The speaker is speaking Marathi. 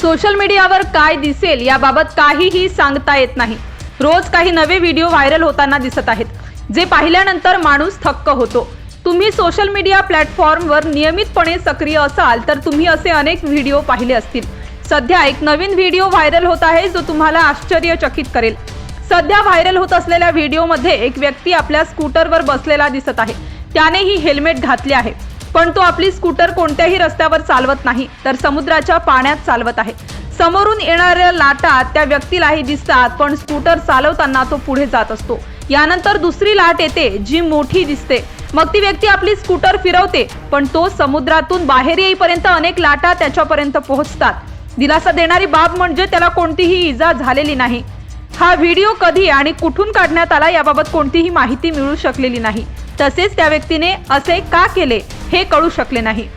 सोशल मीडियावर काय दिसेल याबाबत काहीही सांगता येत नाही. रोज काही नवे व्हिडिओ व्हायरल होताना दिसत आहेत. जे पाहिल्यानंतर माणूस थक्क होतो. तुम्ही सोशल मीडिया प्लॅटफॉर्मवर नियमितपणे सक्रिय असाल तर तुम्ही असे अनेक व्हिडिओ पाहिले असतील. सध्या एक नवीन व्हिडिओ व्हायरल होत आहे जो तुम्हाला आश्चर्यचकित करेल. सध्या व्हायरल होत असलेल्या व्हिडिओमध्ये एक व्यक्ती आपल्या स्कूटरवर बसलेला दिसत आहे. त्यानेही हेल्मेट घातले आहे. पण तो आपली स्कूटर कोणत्याही रस्त्यावर चालवत नाही तर समुद्राच्या पाण्यात चालवत आहे. समोरून येणाऱ्या लाटा त्या व्यक्तीलाही दिसतात पण स्कूटर चालवताना तो पुढे जात असतो. यानंतर दुसरी लाट येते जी मोठी दिसते. मग ती व्यक्ती आपली स्कूटर फिरवते पण तो समुद्रातून बाहेर येईपर्यंत अनेक लाटा त्याच्यापर्यंत पोहोचतात. दिलासा देणारी बाब म्हणजे त्याला कोणतीही इजा झालेली नाही. हा व्हिडिओ कधी आणि कुठून काढण्यात आला याबाबत कोणतीही माहिती मिळू शकलेली नाही. तसेच त्या व्यक्तीने असे का केले? हे कळू शकले नाही.